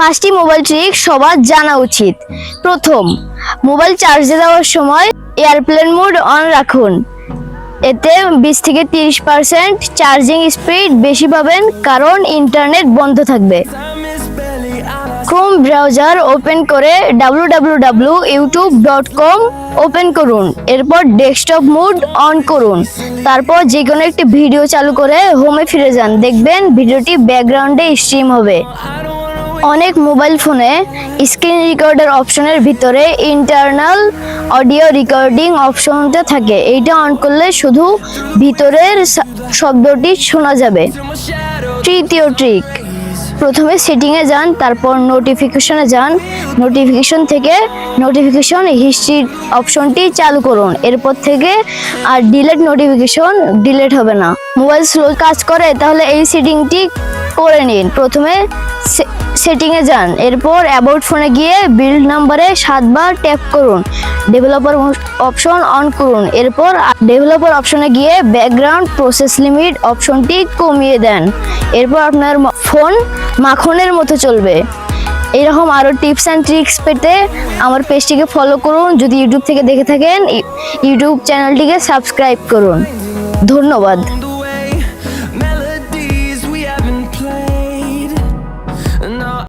পাঁচটি mobile trick সবার জানা উচিত। প্রথম, মোবাইল চার্জে দেওয়ার সময় এয়ারপ্লেন মোড অন রাখুন। এতে বিশ থেকে তিরিশ পার্সেন্ট চার্জিং স্পিড বেশি পাবেন কারণ ইন্টারনেট বন্ধ থাকবে। ক্রোম ব্রাউজার ওপেন করে www.youtube.com ওপেন করুন, এরপর ডেস্কটপ মোড অন করুন। তারপর যে কোনো একটি ভিডিও চালু করে হোমে ফিরে যান। দেখবেন ভিডিওটি ব্যাকগ্রাউন্ডে স্ট্রিম হবে। অনেক মোবাইল ফোনে স্ক্রিন রেকর্ডার অপশনের ভিতরে ইন্টারনাল অডিও রেকর্ডিং অপশনটা থাকে। এইটা অন করলে শুধু ভিতরের শব্দটি শোনা যাবে। তৃতীয় ট্রিক প্রথমে সেটিংয়ে যান, তারপর নোটিফিকেশনে যান। নোটিফিকেশন থেকে নোটিফিকেশন হিস্ট্রি অপশনটি চালু করুন। এরপর থেকে আর ডিলেট নোটিফিকেশন ডিলেট হবে না। মোবাইল স্লো কাজ করে, তাহলে এই সেটিংটি করে নিন। প্রথমে সেটিংয়ে যান। এরপর অ্যাবাউট ফোনে গিয়ে বিল্ড নাম্বারে সাতবার ট্যাপ করুন। ডেভেলপার অপশন অন করুন। এরপর ডেভেলপার অপশনে গিয়ে ব্যাকগ্রাউন্ড প্রসেস লিমিট অপশনটি কমিয়ে দেন। এরপর আপনার ফোন মাখনের মতো চলবে। এরকম আরও টিপস অ্যান্ড ট্রিক্স পেতে আমার পেজটিকে ফলো করুন। যদি ইউটিউব থেকে দেখে থাকেন ইউটিউব চ্যানেলটিকে সাবস্ক্রাইব করুন। ধন্যবাদ।